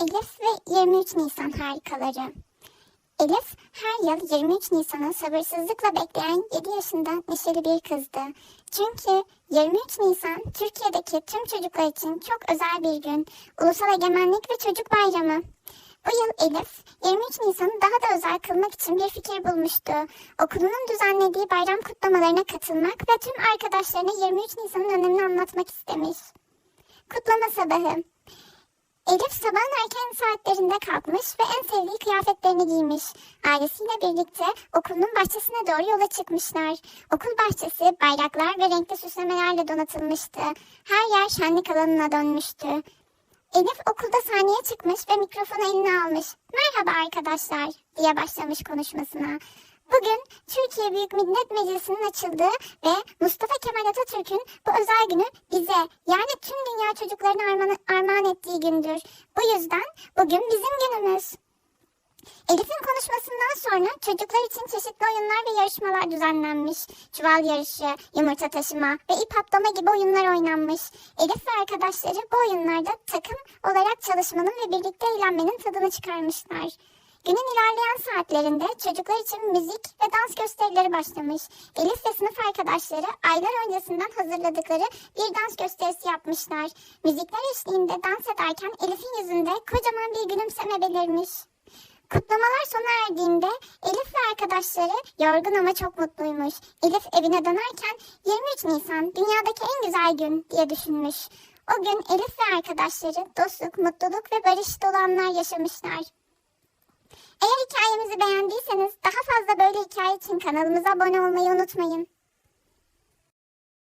Elif ve 23 Nisan harikaları. Elif her yıl 23 Nisan'ı sabırsızlıkla bekleyen 7 yaşında neşeli bir kızdı. Çünkü 23 Nisan Türkiye'deki tüm çocuklar için çok özel bir gün. Ulusal Egemenlik ve Çocuk Bayramı. Bu yıl Elif 23 Nisan'ı daha da özel kılmak için bir fikir bulmuştu. Okulunun düzenlediği bayram kutlamalarına katılmak ve tüm arkadaşlarına 23 Nisan'ın önemini anlatmak istemiş. Kutlama sabahı. Elif sabahın erken saatlerinde kalkmış ve en sevdiği kıyafetlerini giymiş. Ailesiyle birlikte okulun bahçesine doğru yola çıkmışlar. Okul bahçesi bayraklar ve renkli süslemelerle donatılmıştı. Her yer şenlik alanına dönmüştü. Elif okulda sahneye çıkmış ve mikrofonu eline almış. Merhaba arkadaşlar diye başlamış konuşmasına. Bugün Türkiye Büyük Millet Meclisi'nin açıldığı ve Mustafa Kemal Atatürk'ün bu özel günü bize yani tüm dünya çocuklarına armağan, armağan ettiği gündür. Bu yüzden bugün bizim günümüz. Elif'in konuşmasından sonra çocuklar için çeşitli oyunlar ve yarışmalar düzenlenmiş. Çuval yarışı, yumurta taşıma ve ip atlama gibi oyunlar oynanmış. Elif ve arkadaşları bu oyunlarda takım olarak çalışmanın ve birlikte eğlenmenin tadını çıkarmışlar. Günün ilerleyen saatlerinde çocuklar için müzik ve dans gösterileri başlamış. Elif ve sınıf arkadaşları aylar öncesinden hazırladıkları bir dans gösterisi yapmışlar. Müzikler eşliğinde dans ederken Elif'in yüzünde kocaman bir gülümseme belirmiş. Kutlamalar sona erdiğinde Elif ve arkadaşları yorgun ama çok mutluymuş. Elif evine dönerken 23 Nisan dünyadaki en güzel gün diye düşünmüş. O gün Elif ve arkadaşları dostluk, mutluluk ve barış dolu anlar yaşamışlar. Eğer hikayemizi beğendiyseniz daha fazla böyle hikaye için kanalımıza abone olmayı unutmayın.